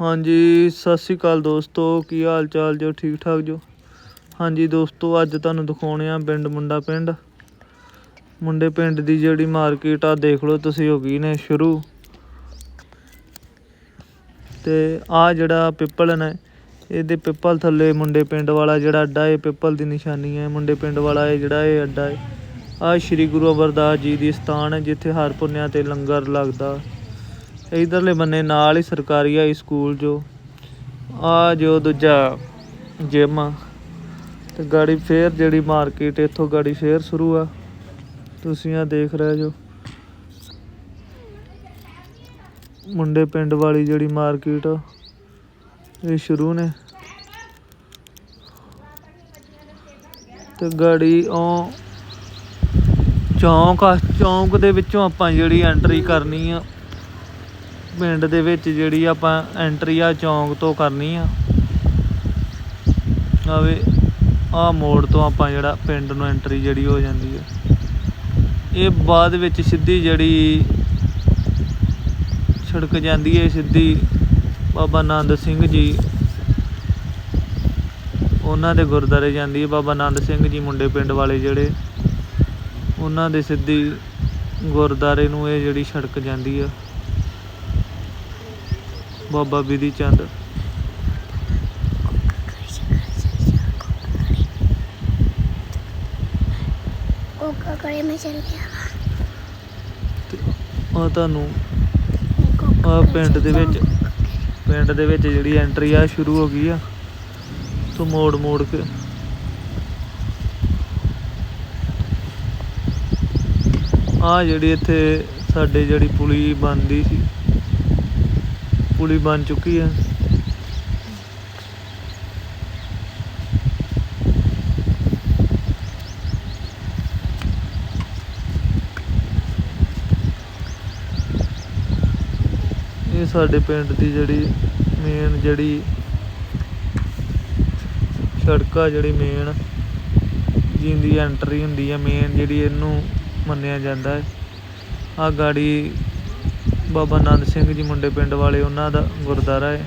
ਹਾਂਜੀ, ਸਤਿ ਸ਼੍ਰੀ ਅਕਾਲ ਦੋਸਤੋ, ਕੀ ਹਾਲ ਚਾਲ ਜੋ ਠੀਕ ਠਾਕ ਜੋ? ਹਾਂਜੀ ਦੋਸਤੋ, ਅੱਜ ਤੁਹਾਨੂੰ ਦਿਖਾਉਣੇ ਆ ਪਿੰਡ ਮੁੰਡਾ ਪਿੰਡ। ਮੁੰਡੇ ਪਿੰਡ ਦੀ ਜਿਹੜੀ ਮਾਰਕੀਟ ਆ, ਦੇਖ ਲਓ ਤੁਸੀਂ ਹੋ ਗਈ ਨੇ ਸ਼ੁਰੂ। ਤੇ ਆ ਜਿਹੜਾ ਪਿੱਪਲ ਨੇ, ਇਹਦੇ ਪਿੱਪਲ ਥੱਲੇ ਮੁੰਡੇ ਪਿੰਡ ਵਾਲਾ ਜਿਹੜਾ ਅੱਡਾ ਹੈ ਪਿੱਪਲ ਦੀ ਨਿਸ਼ਾਨੀ ਹੈ ਮੁੰਡੇ ਪਿੰਡ ਵਾਲਾ ਇਹ ਜਿਹੜਾ ਇਹ ਅੱਡਾ ਹੈ ਆ ਸ਼੍ਰੀ ਗੁਰੂ ਅਮਰਦਾਸ ਜੀ ਦੀ ਸਥਾਨ ਹੈ, ਜਿੱਥੇ ਹਰ ਪੁੰਨਿਆ ਤੇ ਲੰਗਰ ਲੱਗਦਾ। ਇਧਰਲੇ ਬੰਨੇ ਨਾਲ ਹੀ ਸਰਕਾਰੀ ਹਾਈ ਸਕੂਲ ਜੋ, ਆ ਜੋ ਦੂਜਾ ਜਿਮ ਆ। ਤੇ ਗਾੜੀ ਫੇਰ ਜਿਹੜੀ ਮਾਰਕੀਟ, ਇੱਥੋਂ ਗਾੜੀ ਫੇਰ ਸ਼ੁਰੂ ਆ। ਤੁਸੀਂ ਆ ਦੇਖ ਰਹੇ ਜੋ। ਮੁੰਡੇ ਪਿੰਡ ਵਾਲੀ ਜਿਹੜੀ ਮਾਰਕੀਟ ਆ, ਇਹ ਸ਼ੁਰੂ ਨੇ। ਤੇ ਗਾੜੀ ਉਹ ਚੌਂਕ ਆ, ਚੌਂਕ ਦੇ ਵਿੱਚੋਂ ਆਪਾਂ ਜਿਹੜੀ ਐਂਟਰੀ ਕਰਨੀ ਆ ਪਿੰਡ ਦੇ ਵਿੱਚ ਜਿਹੜੀ ਆਪਾਂ ਐਂਟਰੀ ਆ ਚੌਂਕ ਤੋਂ ਕਰਨੀ ਆ। ਆਵੇ, ਆ ਮੋੜ ਤੋਂ ਆਪਾਂ ਜਿਹੜਾ ਪਿੰਡ ਨੂੰ ਐਂਟਰੀ ਜਿਹੜੀ ਹੋ ਜਾਂਦੀ ਹੈ ਇਹ ਬਾਅਦ ਵਿੱਚ ਸਿੱਧੀ ਜਿਹੜੀ ਸੜਕ ਜਾਂਦੀ ਹੈ ਸਿੱਧੀ ਬਾਬਾ ਆਨੰਦ ਸਿੰਘ ਜੀ, ਉਹਨਾਂ ਦੇ ਗੁਰਦਾਰੇ ਜਾਂਦੀ ਹੈ ਬਾਬਾ ਆਨੰਦ ਸਿੰਘ ਜੀ ਮੁੰਡੇ ਪਿੰਡ ਵਾਲੇ ਜਿਹੜੇ, ਉਹਨਾਂ ਦੇ ਸਿੱਧੀ ਗੁਰਦਾਰੇ ਨੂੰ ਇਹ ਜਿਹੜੀ ਸੜਕ ਜਾਂਦੀ ਆ। ਬਾਬਾ ਬਿਧੀ ਚੰਦ। ਕੋਕਾ ਤੁਹਾਨੂੰ ਆ ਪਿੰਡ ਦੇ ਵਿੱਚ ਪਿੰਡ ਦੇ ਵਿੱਚ ਜਿਹੜੀ ਐਂਟਰੀ ਆ ਸ਼ੁਰੂ ਹੋ ਗਈ ਆ। ਤੂੰ ਮੋੜ ਮੋੜ ਕੇ। ਆ ਜਿਹੜੀ ਇੱਥੇ ਸਾਡੇ ਜਿਹੜੀ ਪੁਲੀ ਬੰਦੀ ਸੀ ਪੁਲੀ ਬਣ ਚੁੱਕੀ ਹੈ ਇਹ ਸਾਡੇ ਪਿੰਡ ਦੀ ਜਿਹੜੀ ਮੇਨ ਜਿਹੜੀ ਸੜਕ ਆ, ਜਿਹੜੀ ਮੇਨ ਜਿੰਦੀ ਐਂਟਰੀ ਹੁੰਦੀ ਹੈ ਮੇਨ ਜਿਹੜੀ ਇਹਨੂੰ ਮੰਨਿਆ ਜਾਂਦਾ ਹੈ। ਆ ਗਾੜੀ ਬਾਬਾ ਨੰਦ ਸਿੰਘ ਜੀ ਮੁੰਡੇ ਪਿੰਡ ਵਾਲੇ ਉਹਨਾਂ ਦਾ ਗੁਰਦੁਆਰਾ ਹੈ।